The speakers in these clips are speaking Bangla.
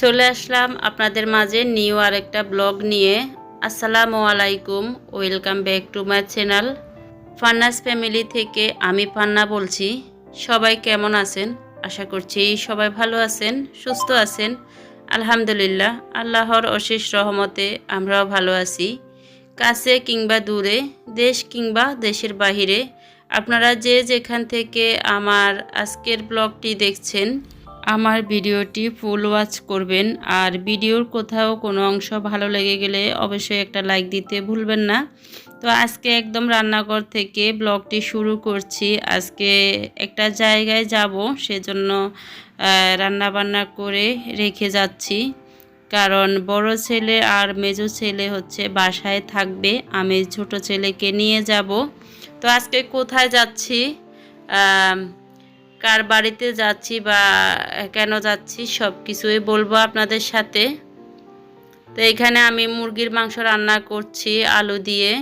চলে আসলাম আপনাদের মাঝে নিউ আর একটা ব্লগ নিয়ে। আসসালামু আলাইকুম, welcome back to my channel. ফান্নাস family থেকে আমি ফান্না বলছি। সবাই কেমন আছেন? আশা করছি সবাই ভালো আছেন, সুস্থ আছেন। আলহামদুলিল্লাহ, আল্লাহর অশেষ রহমতে আমরাও ভালো আছি। কাছে কিংবা দূরে, দেশ কিংবা দেশের বাহিরে, আপনারা যে যেখান থেকে আমার আজকের ব্লগটি দেখছেন আমার ভিডিওটি ফুল ওয়াচ করবেন আর ভিডিওর কোথাও কোনো অংশ ভালো লেগে গেলে অবশ্যই একটা লাইক দিতে ভুলবেন না। তো আজকে একদম রান্নাঘর থেকে ব্লগটি শুরু করছি। আজকে একটা জায়গায় যাব, সেজন্য রান্না বান্না করে রেখে যাচ্ছি। কারণ বড় ছেলে আর মেজো ছেলে হচ্ছে বাসায় থাকবে, আমি ছোট ছেলেকে নিয়ে যাব। তো আজকে কোথায় যাচ্ছি? কার বাড়িতে যাচ্ছি বা কেন যাচ্ছি সব কিছুই বলব আপনাদের সাথে। তো এখানে আমি মুরগির মাংস রান্না করছি, আলু দিয়ে,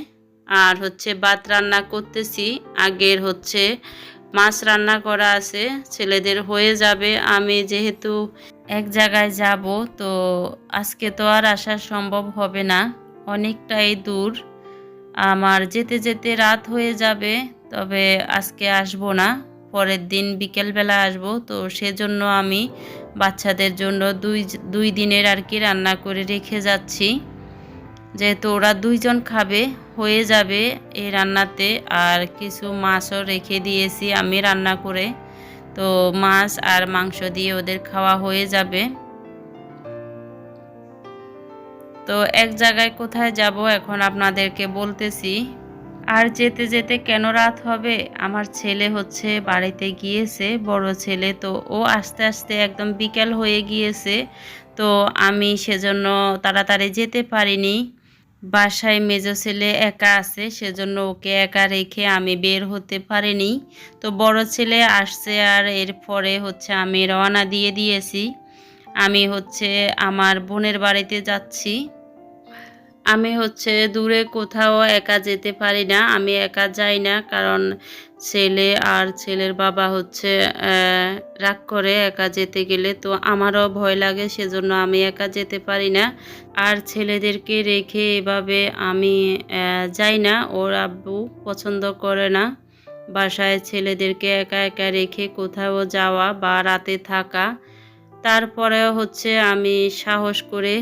আর হচ্ছে ভাত রান্না করতেছি। আগের হচ্ছে মাছ রান্না করা আছে, ছেলেদের হয়ে যাবে। আমি যেহেতু এক জায়গায় যাব, তো আজকে তো আর আসা সম্ভব হবে না, অনেকটাই দূর। আমার যেতে যেতে রাত হয়ে যাবে, তবে আজকে আসব না। পরের দিন বিকেলবেলা আসব। তো সেজন্য আমি বাচ্চাদের জন্য দুই দুই দিনের আর কি রান্না করে রেখে যাচ্ছি। যেহেতু ওরা দুইজন খাবে, হয়ে যাবে এই রান্নাতে। আর কিছু মাছও রেখে দিয়েছি আমি রান্না করে। তো মাছ আর মাংস দিয়ে ওদের খাওয়া হয়ে যাবে। তো এক জায়গায় কোথায় যাব এখন আপনাদেরকে বলতেছি। আর যেতে যেতে কেন রাত হবে? আমার ছেলে হচ্ছে বাড়িতে গিয়েছে, বড় ছেলে তো ও আস্তে আস্তে একদম বিকেল হয়ে গিয়েছে, তো আমি সেজন্য তাড়াতাড়ি যেতে পারিনি। বাসায় মেজো ছেলে একা আছে, সেজন্য ওকে একা রেখে আমি বের হতে পারিনি। তো বড় ছেলে আসছে আর এরপরে হচ্ছে আমি রওনা দিয়ে দিয়েছি। আমি হচ্ছে আমার বোনের বাড়িতে যাচ্ছি। আমি হচ্ছে দূরে কোথাও একা যেতে পারি না, আমি একা যাই না, কারণ ছেলে আর ছেলের বাবা হচ্ছে রাগ করে একা যেতে গেলে, তো আমারও ভয় লাগে, সেজন্য আমি একা যেতে পারি না। আর ছেলেদেরকে রেখে এভাবে আমি যাই না, ওর আব্বু পছন্দ করে না। বাসায় ছেলেদেরকে একা একা রেখে কোথাও যাওয়া বা রাতে থাকা তারপরেও হচ্ছে আমি সাহস করে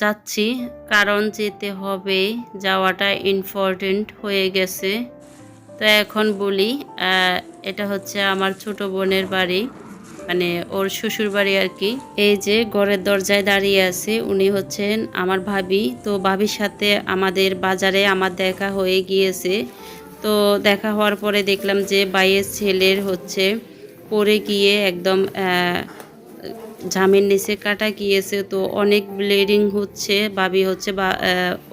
যাচ্ছি। কারণ যেতে হবে যাওয়াটা ইম্পর্টেন্ট হয়ে গেছে। তো এখন বলি এটা হচ্ছে আমার ছোট বোনের বাড়ি মানে ওর শ্বশুর বাড়ি আর কি। এই যে ঘরের দরজায় দাঁড়িয়ে আছে, উনি হচ্ছেন আমার ভাবি। তো ভাবির সাথে আমাদের বাজারে আমার দেখা হয়ে গিয়েছে। তো দেখা হওয়ার পরে দেখলাম যে বাইয়ের ছেলের হচ্ছে পড়ে গিয়ে একদম ঝামের নিচে কাটা গিয়েছে, তো অনেক ব্লিডিং হচ্ছে, ভাবি হচ্ছে বা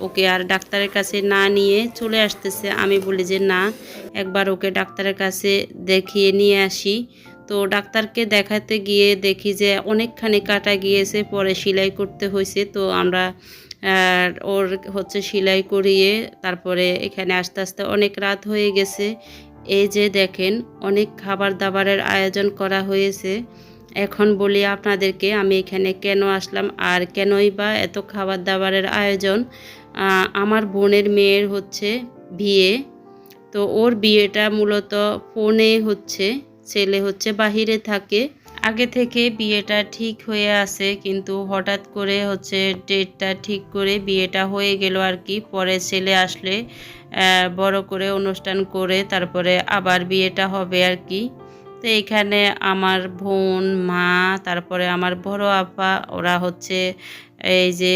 ওকে আর ডাক্তারের কাছে না নিয়ে চলে আসতেছে। আমি বলি যে, না, একবার ওকে ডাক্তারের কাছে দেখিয়ে নিয়ে আসি। তো ডাক্তারকে দেখাতে গিয়ে দেখি যে, অনেকখানি কাটা গিয়েছে, পরে সেলাই করতে হয়েছে। তো আমরা ওর হচ্ছে সেলাই করিয়ে তারপরে এখানে আস্তে আস্তে অনেক রাত হয়ে গেছে। এই যে দেখেন, অনেক খাবার দাবারের আয়োজন করা হয়েছে। এখন বলি আপনাদেরকে, আমি এখানে কেন আসলাম আর কেনই বা এত খাবার দাবারের আয়োজন আমার বোনের মেয়ের হচ্ছে বিয়ে। তো ওর বিয়েটা মূলত ফোনে হচ্ছে, ছেলে হচ্ছে বাহিরে থাকে। আগে থেকে বিয়েটা ঠিক হয়ে আছে, কিন্তু হঠাৎ করে হচ্ছে ডেটটা ঠিক করে বিয়েটা হয়ে গেল আর কি। পরে ছেলে আসলে বড় করে অনুষ্ঠান করে তারপরে আবার বিয়েটা হবে আর কি। তো এখানে আমার বোন, মা, তারপরে আমার বড় আপা, ওরা হচ্ছে এই যে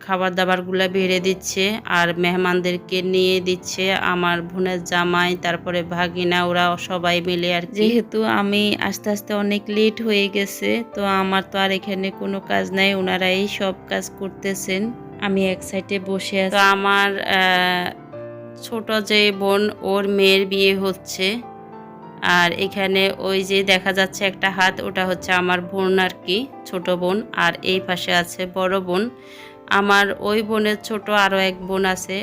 খাবার দাবারগুলো বেড়ে দিচ্ছে আর মেহমানদেরকে নিয়ে দিচ্ছে। আমার বোনের জামাই, তারপরে ভাগিনা, ওরা সবাই মিলে আর যেহেতু আমি আস্তে আস্তে অনেক লেট হয়ে গেছে, তো আমার তো আর এখানে কোনো কাজ নাই। ওনারাই সব কাজ করতেছেন। আমি এক সাইডে বসে আছি। আমার ছোট যে বোন, ওর মেয়ের বিয়ে হচ্ছে। আর এখানে ওই যে দেখা যাচ্ছে একটা হাত, ওটা হচ্ছে আমার বোন আর কি, ছোট বোন। আর এই পাশে আছে বড় বোন। আমার ওই বোনের ছোট আরও এক বোন আছে।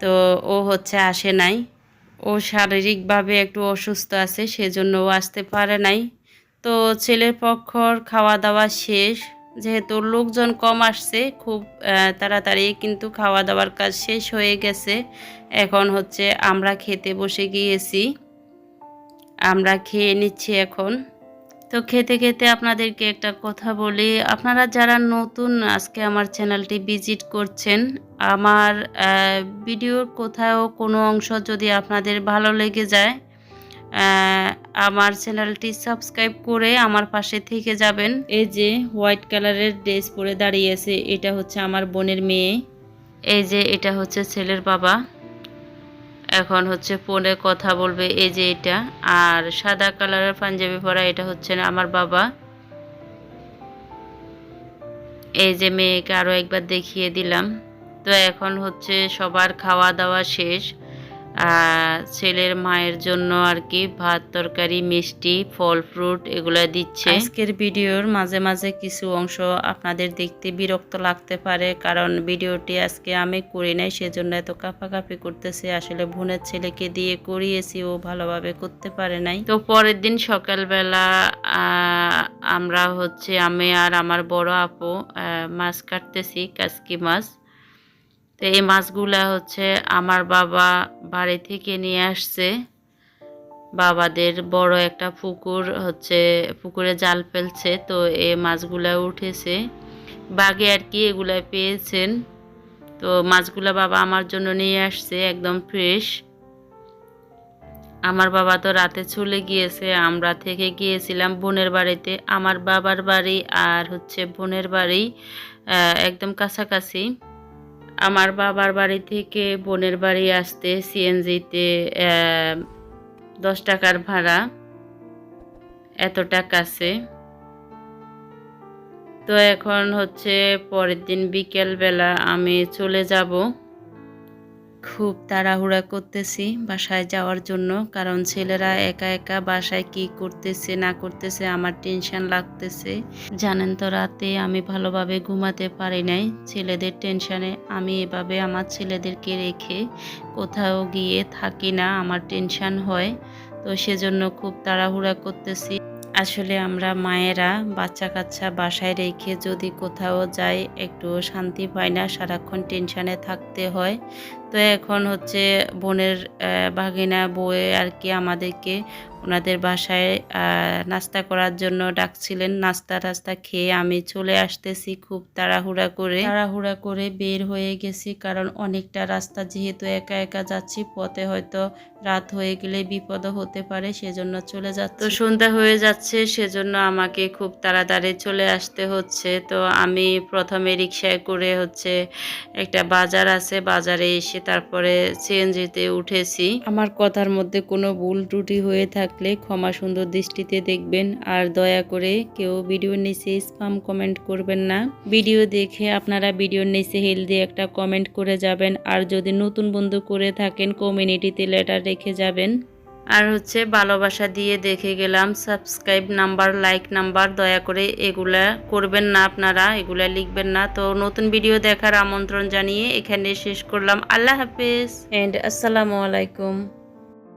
তো ও হচ্ছে আসে নাই। ও শারীরিকভাবে একটু অসুস্থ আছে, সেজন্য ও আসতে পারে নাই। তো ছেলের পক্ষর খাওয়া দাওয়া শেষ। যেহেতু লোকজন কম আসছে, খুব তাড়াতাড়ি কিন্তু খাওয়া দাওয়ার কাজ শেষ হয়ে গেছে। এখন হচ্ছে আমরা খেতে বসে গিয়েছি। আমরা খেয়ে নিচ্ছি এখন। তো খেতে খেতে আপনাদেরকে একটা কথা বলি। আপনারা যারা নতুন আজকে আমার চ্যানেলটি ভিজিট করছেন, আমার ভিডিওর কোথাও কোনো অংশ যদি আপনাদের ভালো লেগে যায় আমার চ্যানেলটি সাবস্ক্রাইব করে আমার পাশে থেকে যাবেন। এই যে হোয়াইট কালারের ড্রেস পরে দাঁড়িয়েছে এটা হচ্ছে আমার বোনের মেয়ে। এই যে এটা হচ্ছে ছেলের বাবা। এখন হচ্ছে ফোনে কথা বলবে, এই যে এটা। আর সাদা কালারের পাঞ্জাবি পরা, এটা হচ্ছে আমার বাবা। এই যে মেয়েকে আরও একবার দেখিয়ে দিলাম। তো এখন হচ্ছে সবার খাওয়া দাওয়া শেষ। ছেলের মায়ের জন্য আর কি ভাত তরকারি মিষ্টি ফল ফ্রুট এগুলো দিচ্ছে। আজকের ভিডিওর মাঝে মাঝে কিছু অংশ আপনাদের দেখতে বিরক্ত লাগতে পারে কারণ ভিডিওটি আজকে আমি করি নাই সেজন্য এত কাঁপাকাঁপি করতেছি। আসলে বোনের ছেলেকে দিয়ে করিয়েছি ও ভালোভাবে করতে পারে নাই। তো পরের দিন সকালবেলা আমরা হচ্ছে আমি আর আমার বড় আপু মাছ কাটতেছি কাসকি মাছ। তো এই মাছগুলা হচ্ছে আমার বাবা বাড়ি থেকে নিয়ে আসছে। বাবাদের বড় একটা পুকুর হচ্ছে, পুকুরে জাল ফেলছে, তো এই মাছগুলা উঠেছে। বাগে আর কি এগুলা পেয়েছেন। তো মাছগুলা বাবা আমার জন্য নিয়ে আসছে, একদম ফ্রেশ। আমার বাবা তো রাতে চলে গিয়েছে, আমরা থেকে গিয়েছিলাম বোনের বাড়িতে। আমার বাবার বাড়ি আর হচ্ছে বোনের বাড়ি একদম কাছাকাছি। আমার বাবার বাড়ি থেকে বোনের বাড়ি আসতে সিএনজিতে দশ টাকার ভাড়া এত টাকা আছে। তো এখন হচ্ছে পরের দিন বিকেলবেলা আমি চলে যাব। খুব তাড়াহুড়া করতেছি বাসায় যাওয়ার জন্য, কারণ ছেলেরা একা একা বাসায় কি করতেছে, না করতেছে আমার টেনশন লাগতেছে। জানেন তো, রাতে আমি ভালোভাবে ঘুমাতে পারি নাই। ছেলেদের টেনশানে আমি এভাবে আমার ছেলেদেরকে রেখে কোথাও গিয়ে থাকি না, আমার টেনশান হয়। তো সেজন্য খুব তাড়াহুড়া করতেছি। আসলে আমরা মায়েরা বাচ্চা কাচ্চা বাসায় রেখে যদি কোথাও যাই, একটু শান্তি পাই না, সারাক্ষণ টেনশানে থাকতে হয়। তো এখন হচ্ছে বোনের ভাগিনা বয়ে আর কি আমাদেরকে ওনাদের বাসায় নাস্তা করার জন্য ডাকছিলেন। নাস্তা টাস্তা খেয়ে আমি চলে আসতেছি খুব তাড়াহুড়া করে। তাড়াহুড়া করে বের হয়ে গেছি কারণ অনেকটা রাস্তা যেহেতু একা একা যাচ্ছি পথে হয়তো রাত হয়ে গেলে বিপদ হতে পারে সেজন্য চলে যাচ্ছে। তো সন্ধ্যা হয়ে যাচ্ছে সেজন্য আমাকে খুব তাড়াতাড়ি চলে আসতে হচ্ছে। তো আমি প্রথমে রিক্সায় করে হচ্ছে একটা বাজার আছে বাজারে এসে তারপরে সিএনজিতে উঠেছি। আমার কথার মধ্যে কোনো ভুল ত্রুটি হয়ে থাকলে ক্ষমা সুন্দর দৃষ্টিতে দেখবেন আর দয়া করে কেউ ভিডিওর নিচে স্পাম কমেন্ট করবেন না। ভিডিও দেখে আপনারা ভিডিওর নিচে হেলদি একটা কমেন্ট করে যাবেন আর যদি নতুন বন্ধু করে থাকেন কমিউনিটিতে লেটার রেখে যাবেন। আর হচ্ছে ভালোবাসা দিয়ে দেখে গেলাম সাবস্ক্রাইব নাম্বার লাইক নাম্বার দয়া করে এগুলা করবেন না আপনারা, এগুলা লিখবেন না। তো নতুন ভিডিও দেখার আমন্ত্রণ জানিয়ে এখানে শেষ করলাম। আল্লাহ হাফিজ। এন্ড আসসালামু আলাইকুম।